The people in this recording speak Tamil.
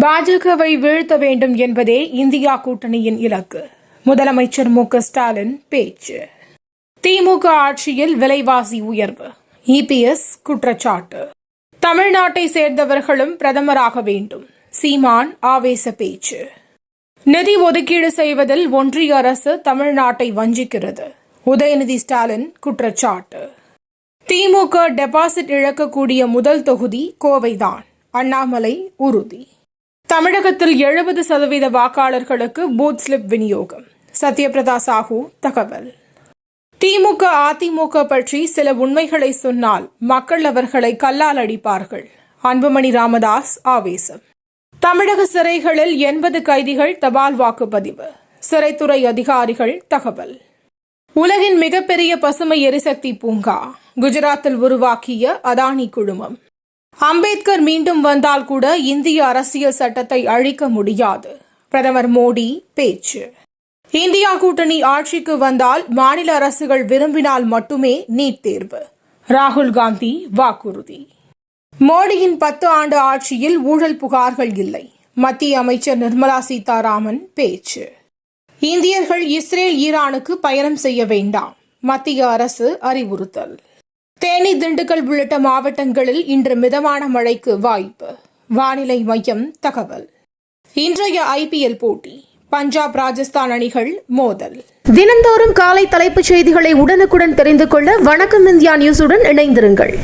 பாஜகவை வீழ்த்த வேண்டும் என்பதே இந்தியா கூட்டணியின் இலக்கு. முதலமைச்சர் மு ஸ்டாலின் பேச்சு. திமுக ஆட்சியில் விலைவாசி உயர்வு. இபிஎஸ் குற்றச்சாட்டு. தமிழ்நாட்டை சேர்ந்தவர்களும் பிரதமராக வேண்டும். சீமான் ஆவேச பேச்சு. நிதி ஒதுக்கீடு செய்வதில் ஒன்றிய அரசு தமிழ்நாட்டை வஞ்சிக்கிறது. உதயநிதி ஸ்டாலின் குற்றச்சாட்டு. திமுக டெபாசிட் இழக்கக்கூடிய முதல் தொகுதி கோவைதான். அண்ணாமலை உறுதி. தமிழகத்தில் எழுபது சதவீத வாக்காளர்களுக்கு பூத் ஸ்லிப் விநியோகம். சத்யபிரதா சாஹூ தகவல். திமுக அதிமுக பற்றி சில உண்மைகளை சொன்னால் மக்கள் அவர்களை கல்லால் அடிப்பார்கள். அன்புமணி ராமதாஸ் ஆவேசம். தமிழக சிறைகளில் எண்பது கைதிகள் தபால் வாக்குப்பதிவு. சிறைத்துறை அதிகாரிகள் தகவல். உலகின் மிகப்பெரிய பசுமை எரிசக்தி பூங்கா. குஜராத்தில் உருவாக்கிய அதானி குழுமம். அம்பேத்கர் மீண்டும் வந்தால் கூட இந்திய அரசியல் சட்டத்தை அழிக்க முடியாது. பிரதமர் மோடி பேச்சு. இந்தியா கூட்டணி ஆட்சிக்கு வந்தால் மாநில அரசுகள் விரும்பினால் மட்டுமே நீட் தேர்வு. ராகுல் காந்தி வாக்குறுதி. மோடியின் பத்து ஆண்டு ஆட்சியில் ஊழல் புகார்கள் இல்லை. மத்திய அமைச்சர் நிர்மலா சீதாராமன் பேச்சு. இந்தியர்கள் இஸ்ரேல் ஈரானுக்கு பயணம் செய்ய வேண்டாம். மத்திய அரசு அறிவுறுத்தல். தேனி திண்டுக்கல் உள்ளிட்ட மாவட்டங்களில் இன்று மிதமான மழைக்கு வாய்ப்பு. வானிலை மையம் தகவல். இன்றைய ஐபிஎல் போட்டி பஞ்சாப் ராஜஸ்தான் அணிகள் மோதல். தினந்தோறும் காலை தலைப்புச் செய்திகளை உடனுக்குடன் தெரிந்து கொள்ள வணக்கம் இந்தியா நியூஸுடன் இணைந்திருங்கள்.